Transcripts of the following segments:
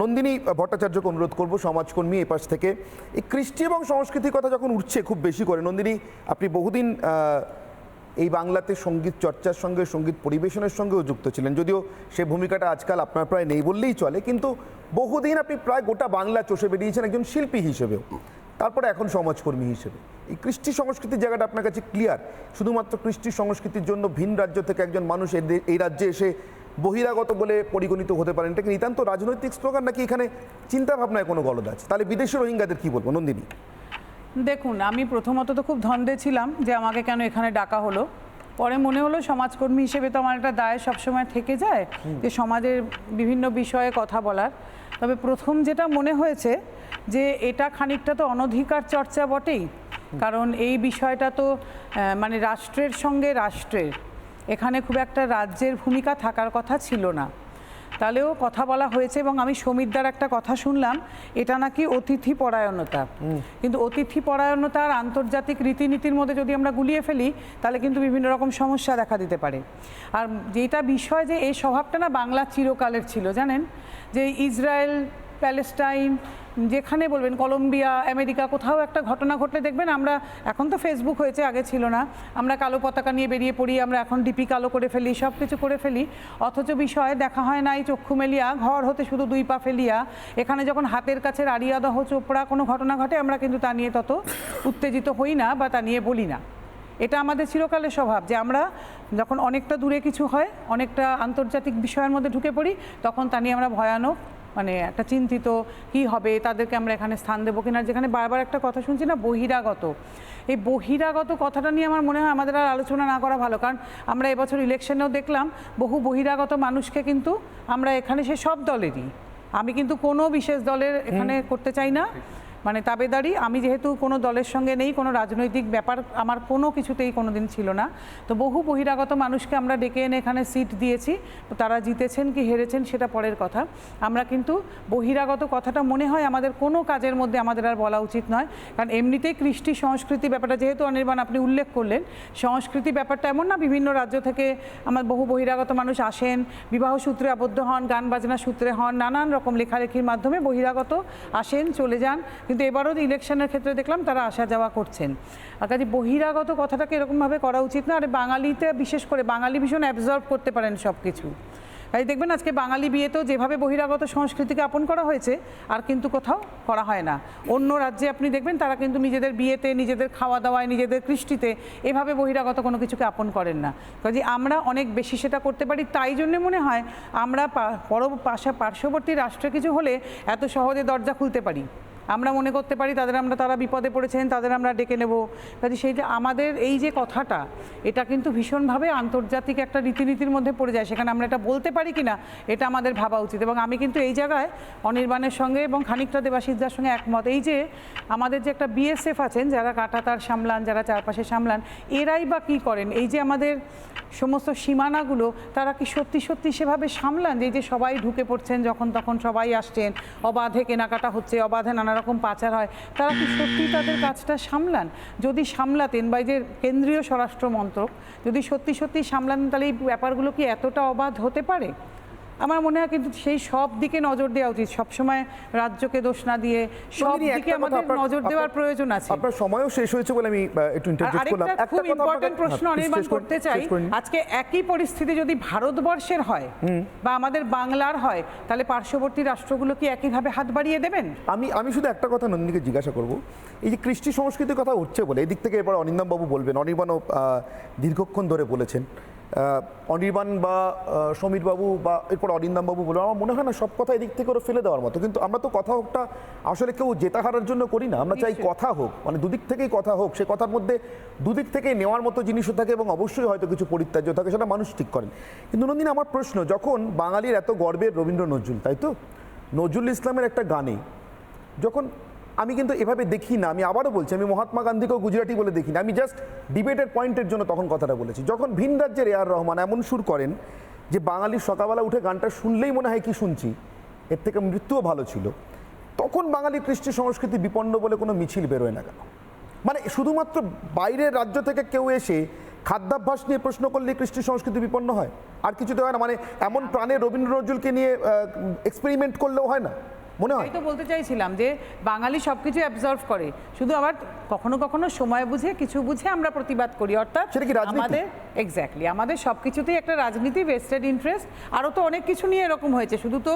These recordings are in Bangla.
নন্দিনী ভট্টাচার্যকে অনুরোধ করব সমাজকর্মী এ পাশ থেকে। এই কৃষ্টি এবং সংস্কৃতির কথা যখন উঠছে, খুব বেশি করে। নন্দিনী, আপনি বহুদিন এই বাংলাতে সংগীত চর্চার সঙ্গে, সংগীত পরিবেশনের সঙ্গেও যুক্ত ছিলেন। যদিও সে ভূমিকাটা আজকাল আপনার প্রায় নেই বললেই চলে, কিন্তু বহুদিন আপনি প্রায় গোটা বাংলা চষে বেরিয়েছেন একজন শিল্পী হিসেবেও, তারপরে এখন সমাজকর্মী হিসেবে। এই কৃষ্টি সংস্কৃতির জায়গাটা আপনার কাছে ক্লিয়ার শুধুমাত্র কৃষ্টি সংস্কৃতির জন্য ভিন রাজ্য থেকে একজন মানুষ এই রাজ্যে এসে বহিরাগত বলে পরিগণিত হতে পারেন এটা কি নিতান্ত রাজনৈতিক স্লোগান নাকি এখানে চিন্তা ভাবনায় কোনো গলদ আছে? তাহলে বিদেশি রোহিঙ্গাদের কি বলব? নন্দিনী। দেখুন আমি প্রথমত তো খুব ধন্দে ছিলাম যে আমাকে কেন এখানে ডাকা হলো। পরে মনে হলো সমাজকর্মী হিসেবে তো আমার একটা দায় সবসময় থেকে যায় যে সমাজের বিভিন্ন বিষয়ে কথা বলার। তবে প্রথম যেটা মনে হয়েছে যে এটা খানিকটা তো অনধিকার চর্চা বটেই। কারণ এই বিষয়টা তো মানে রাষ্ট্রের সঙ্গে রাষ্ট্রের। এখানে খুব একটা রাজ্যের ভূমিকা থাকার কথা ছিল না। তাহলেও কথা বলা হয়েছে এবং আমি সমিতদার একটা কথা শুনলাম এটা নাকি অতিথি পরায়ণতা কিন্তু অতিথি পরায়ণতা আর আন্তর্জাতিক রীতিনীতির মধ্যে যদি আমরা গুলিয়ে ফেলি তাহলে কিন্তু বিভিন্ন রকম সমস্যা দেখা দিতে পারে। আর যেটা বিষয় যে এই স্বভাবটা না বাংলা চিরকালের ছিল জানেন? যে ইসরায়েল প্যালেস্টাইন যেখানে বলবেন কলম্বিয়া, আমেরিকা, কোথাও একটা ঘটনা ঘটলে দেখবেন আমরা, এখন তো ফেসবুক হয়েছে, আগে ছিল না। আমরা কালো পতাকা নিয়ে বেরিয়ে পড়ি, আমরা এখন ডিপি কালো করে ফেলি সব কিছু করে ফেলি। অথচ বিষয়ে দেখা হয় নাই, চক্ষু মেলিয়া, ঘর হতে শুধু দুই পা ফেলিয়া। এখানে যখন হাতের কাছে আরিয়াদহ চোপড়া কোনো ঘটনা ঘটে, আমরা কিন্তু তা নিয়ে তত উত্তেজিত হই না বা তা নিয়ে বলি না। এটা আমাদের চিরকালের স্বভাব যে আমরা যখন অনেকটা দূরে কিছু হয়, অনেকটা আন্তর্জাতিক বিষয়ের মধ্যে ঢুকে পড়ি, তখন তা নিয়ে আমরা ভয়ানক মানে একটা চিন্তিত কি হবে তাদেরকে আমরা এখানে স্থান দেবো কিনা। যেখানে বারবার একটা কথা শুনছি না বহিরাগত। এই বহিরাগত কথাটা নিয়ে আমার মনে হয় আমাদের আর আলোচনা না করা ভালো। কারণ আমরা এবছর ইলেকশনেও দেখলাম বহু বহিরাগত মানুষকে কিন্তু আমরা এখানে সে সব দলেরই। আমি কিন্তু কোনো বিশেষ দলের এখানে করতে চাই না। মানে তাবেদারি, আমি যেহেতু কোনো দলের সঙ্গে নেই, কোনো রাজনৈতিক ব্যাপার আমার কোনো কিছুতেই কোনো দিন ছিল না। তো বহু বহিরাগত মানুষকে আমরা ডেকে এনে এখানে সিট দিয়েছি। তারা জিতেছেন কি হেরেছেন সেটা পরের কথা। আমরা কিন্তু বহিরাগত কথাটা মনে হয় আমাদের কোনো কাজের মধ্যে আমাদের আর বলা উচিত নয়। কারণ এমনিতেই কৃষ্টি সংস্কৃতি ব্যাপারটা যেহেতু অনির্বাণ আপনি উল্লেখ করলেন, সংস্কৃতি ব্যাপারটা এমন না, বিভিন্ন রাজ্য থেকে আমার বহু বহিরাগত মানুষ আসেন, বিবাহ সূত্রে আবদ্ধ হন, গান বাজনা সূত্রে হন, নানান রকম লেখালেখির মাধ্যমে বহিরাগত আসেন, চলে যান। কিন্তু এবারও ইলেকশনের ক্ষেত্রে দেখলাম তারা আসা যাওয়া করছেন। আর কাজে বহিরাগত কথাটাকে এরকমভাবে করা উচিত না। আর বাঙালিতে বিশেষ করে বাঙালি ভীষণ অ্যাবজর্ব করতে পারেন সব কিছু তাই দেখবেন আজকে বাঙালি বিয়েতেও যেভাবে বহিরাগত সংস্কৃতিকে আপন করা হয়েছে, আর কিন্তু কোথাও করা হয় না। অন্য রাজ্যে আপনি দেখবেন তারা কিন্তু নিজেদের বিয়েতে, নিজেদের খাওয়া দাওয়ায় নিজেদের কৃষ্টিতে এভাবে বহিরাগত কোনো কিছুকে আপন করেন না। কাজে আমরা অনেক বেশি সেটা করতে পারি, তাই জন্য মনে হয় আমরা পর পাশা, পার্শ্ববর্তী রাষ্ট্রে কিছু হলে এত সহজে দরজা খুলতে পারি। আমরা মনে করতে পারি তাদের আমরা তারা বিপদে পড়েছেন, তাদের আমরা ডেকে নেব। কাজে সেইটা আমাদের এই যে কথাটা, এটা কিন্তু ভীষণভাবে আন্তর্জাতিক একটা রীতিনীতির মধ্যে পড়ে যায়। সেখানে আমরা এটা বলতে পারি কি না এটা আমাদের ভাবা উচিত। এবং আমি কিন্তু এই জায়গায় অনির্বাণের সঙ্গে এবং খানিকটা দেবাশিসদার সঙ্গে একমত। এই যে আমাদের যে একটা বিএসএফ আছেন, যারা কাটাতার সামলান, যারা চারপাশে সামলান, এরাই বা কী করেন? এই যে আমাদের সমস্ত সীমানাগুলো তারা কি সত্যি সত্যি সেভাবে সামলান? যে যে সবাই ঢুকে পড়ছেন যখন তখন সবাই আসছেন, অবাধে কেনাকাটা হচ্ছে, অবাধে নানারকম পাচার হয়, তারা কি সত্যি তাদের কাজটা সামলান? যদি সামলাতেন বা যে কেন্দ্রীয় স্বরাষ্ট্র মন্ত্রক যদি সত্যি সত্যি সামলান তাহলে এই ব্যাপারগুলো কি এতটা অবাধ হতে পারে? আমার মনে হয় কিন্তু সেই সব দিকে নজর দেওয়া উচিত। সবসময় রাজ্যকে দোষ না দিয়ে সব একটা দিকে আমাদের নজর দেওয়ার প্রয়োজন আছে। আপনার সময়ও শেষ হয়েছে বলে আমি একটু ইন্টারজেক্ট করলাম। আরেকটা খুব ইম্পর্টেন্ট প্রশ্ন হ্যাঁ, অনির্বাণ করতে চাই। আজকে একই পরিস্থিতি যদি ভারতবর্ষের হয় বা আমাদের বাংলার হয় তাহলে পার্শ্ববর্তী রাষ্ট্রগুলো কি একইভাবে হাত বাড়িয়ে দেবেন? আমি আমি শুধু একটা কথা নন্দিনীকে জিজ্ঞাসা করব। এই যে কৃষ্টি সংস্কৃতির কথা উঠছে বলে এদিক থেকে এবার অনিন্দম বাবু বলবেন অনির্বাণও দীর্ঘক্ষণ ধরে বলেছেন। অনির্বাণ বা আহ, সমীর বাবু বা এরপর অরিন্দম বাবু বলে আমার মনে হয় না সব কথা এদিক থেকে ওরা ফেলে দেওয়ার মতো। কিন্তু আমরা তো কথা হোকটা আসলে কেউ জেতা হারার জন্য করি না। আমরা চাই কথা হোক মানে দুদিক থেকেই কথা হোক সে কথার মধ্যে দুদিক থেকেই নেওয়ার মতো জিনিসও থাকে এবং অবশ্যই হয়তো কিছু পরিত্যাজ্য থাকে সেটা মানুষ ঠিক করেন। কিন্তু নন্দিন আমার প্রশ্ন যখন বাঙালির এত গর্বের রবীন্দ্র নজরুল তাই তো? নজরুল ইসলামের একটা গানে যখন আমি কিন্তু এভাবে দেখি না, আমি আবারও বলছি, আমি মহাত্মা গান্ধীকেও গুজরাটি বলে দেখি না, আমি জাস্ট ডিবেটের পয়েন্টের জন্য তখন কথাটা বলেছি। যখন ভিন রাজ্যের এ আর রহমান এমন সুর করেন যে বাঙালির সকালবেলা উঠে গানটা শুনলেই মনে হয় কি শুনছি, এর থেকে মৃত্যুও ভালো ছিল, তখন বাঙালি কৃষ্টি সংস্কৃতি বিপন্ন বলে কোনো মিছিল বেরোয় না কেন? মানে শুধুমাত্র বাইরের রাজ্য থেকে কেউ এসে খাদ্যাভ্যাস নিয়ে প্রশ্ন করলে কৃষ্টি সংস্কৃতি বিপন্ন হয়? আর কিছুতে হয় না মানে এমন প্রাণে রবীন্দ্র নজরুলকে নিয়ে এক্সপেরিমেন্ট করলেও হয় না? মনে হয়? তো বলতে চাইছিলাম যে বাঙালি সব কিছু অ্যাবজর্ভ করে। শুধু আবার কখনো কখনো সময় বুঝে কিছু বুঝে আমরা প্রতিবাদ করি। অর্থাৎ সেটা কি? আমাদের এক্স্যাক্টলি আমাদের সবকিছুতেই একটা রাজনীতি ভেস্টেড ইন্টারেস্ট আরও তো অনেক কিছু নিয়ে এরকম হয়েছে। শুধু তো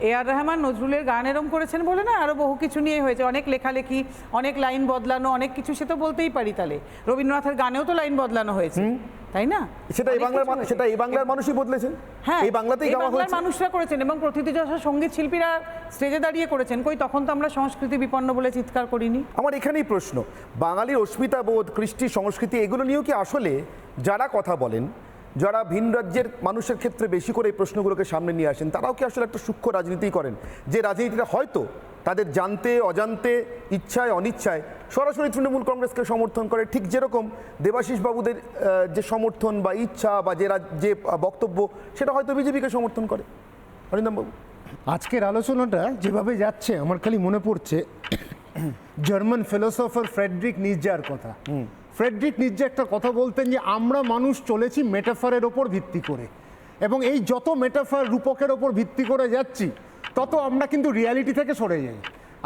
এ আর রহমান নজরুলের গান এরম করেছেন বলে না আরও বহু কিছু নিয়ে হয়েছে। অনেক লেখালেখি অনেক লাইন বদলানো অনেক কিছু সে তো বলতেই পারি তাহলে। রবীন্দ্রনাথের গানেও তো লাইন বদলানো হয়েছে। তাই না? সেটা এই বাংলার মান- হয়েছে। সেটা এই বাংলার মানুষই বদলেছেন। হ্যাঁ এই বাংলাতেই গাওয়া হয়েছে। মানুষরা করেছেন এবং প্রতিটি প্রথিতযশা সংগীত শিল্পীরা স্টেজে দাঁড়িয়ে করেছেন। কই তখন তো আমরা সংস্কৃতি বিপন্ন বলে চিৎকার করিনি। আমার এখানেই প্রশ্ন বাঙালির অস্মিতা বোধ কৃষ্টি সংস্কৃতি এগুলো নিয়েও কি আসলে যারা কথা বলেন যারা ভিন রাজ্যের মানুষের ক্ষেত্রে বেশি করে এই প্রশ্নগুলোকে সামনে নিয়ে আসেন তারাও কি আসলে একটা সূক্ষ্ম রাজনীতি করেন? যে রাজনীতিটা হয়তো তাদের জানতে অজান্তে ইচ্ছায় অনিচ্ছায় সরাসরি তৃণমূল কংগ্রেসকে সমর্থন করে ঠিক যেরকম দেবাশিস বাবুদের যে সমর্থন বা ইচ্ছা বা যে যে বক্তব্য সেটা হয়তো বিজেপিকে সমর্থন করে। অরিন্দম বাবু। আজকের আলোচনাটা যেভাবে যাচ্ছে আমার খালি মনে পড়ছে জার্মান ফিলোসফার ফ্রেডরিক নির্জার কথা। ফ্রেডরিক নির্জা একটা কথা বলতেন যে আমরা মানুষ চলেছি মেটাফারের ওপর ভিত্তি করে এবং এই যত মেটাফার রূপকের ওপর ভিত্তি করে যাচ্ছি তত আমরা কিন্তু রিয়ালিটি থেকে সরে যাই।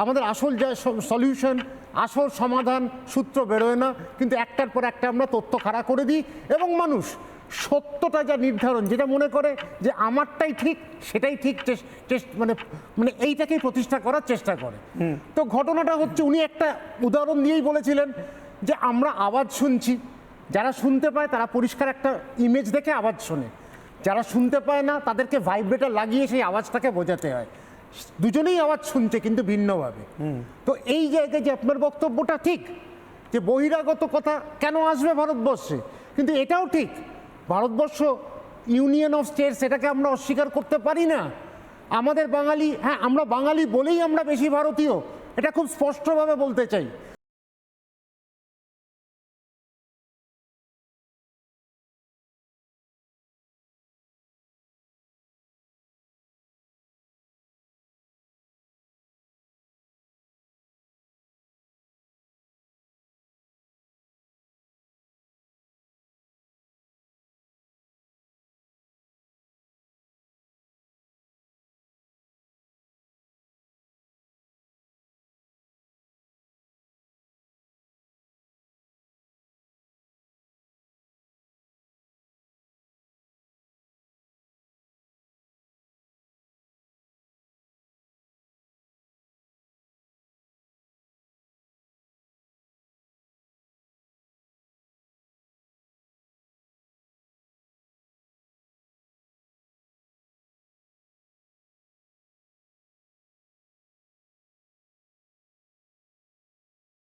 আমাদের আসল যা সলিউশন আসল সমাধান সূত্র বেরোয় না কিন্তু একটার পর একটা আমরা তথ্য খাড়া করে দিই এবং মানুষ সত্যটা যা নির্ধারণ যেটা মনে করে যে আমারটাই ঠিক সেটাই ঠিক মানে মানে এইটাকেই প্রতিষ্ঠা করার চেষ্টা করে। তো ঘটনাটা হচ্ছে উনি একটা উদাহরণ দিয়েই বলেছিলেন যে আমরা আওয়াজ শুনছি। যারা শুনতে পায় তারা পরিষ্কার একটা ইমেজ দেখে আওয়াজ শোনে। যারা শুনতে পায় না তাদেরকে ভাইব্রেটার লাগিয়ে সেই আওয়াজটাকে বোঝাতে হয়। দুজনেই আওয়াজ শুনছে কিন্তু ভিন্নভাবে। তো এই জায়গায় যে আপনার বক্তব্যটা ঠিক যে বহিরাগত কথা কেন আসবে ভারতবর্ষে? কিন্তু এটাও ঠিক। ভারতবর্ষ ইউনিয়ন অফ স্টেটস সেটাকে আমরা অস্বীকার করতে পারি না। আমাদের বাঙালি হ্যাঁ আমরা বাঙালি বলেই আমরা বেশি ভারতীয়। এটা খুব স্পষ্টভাবে বলতে চাই।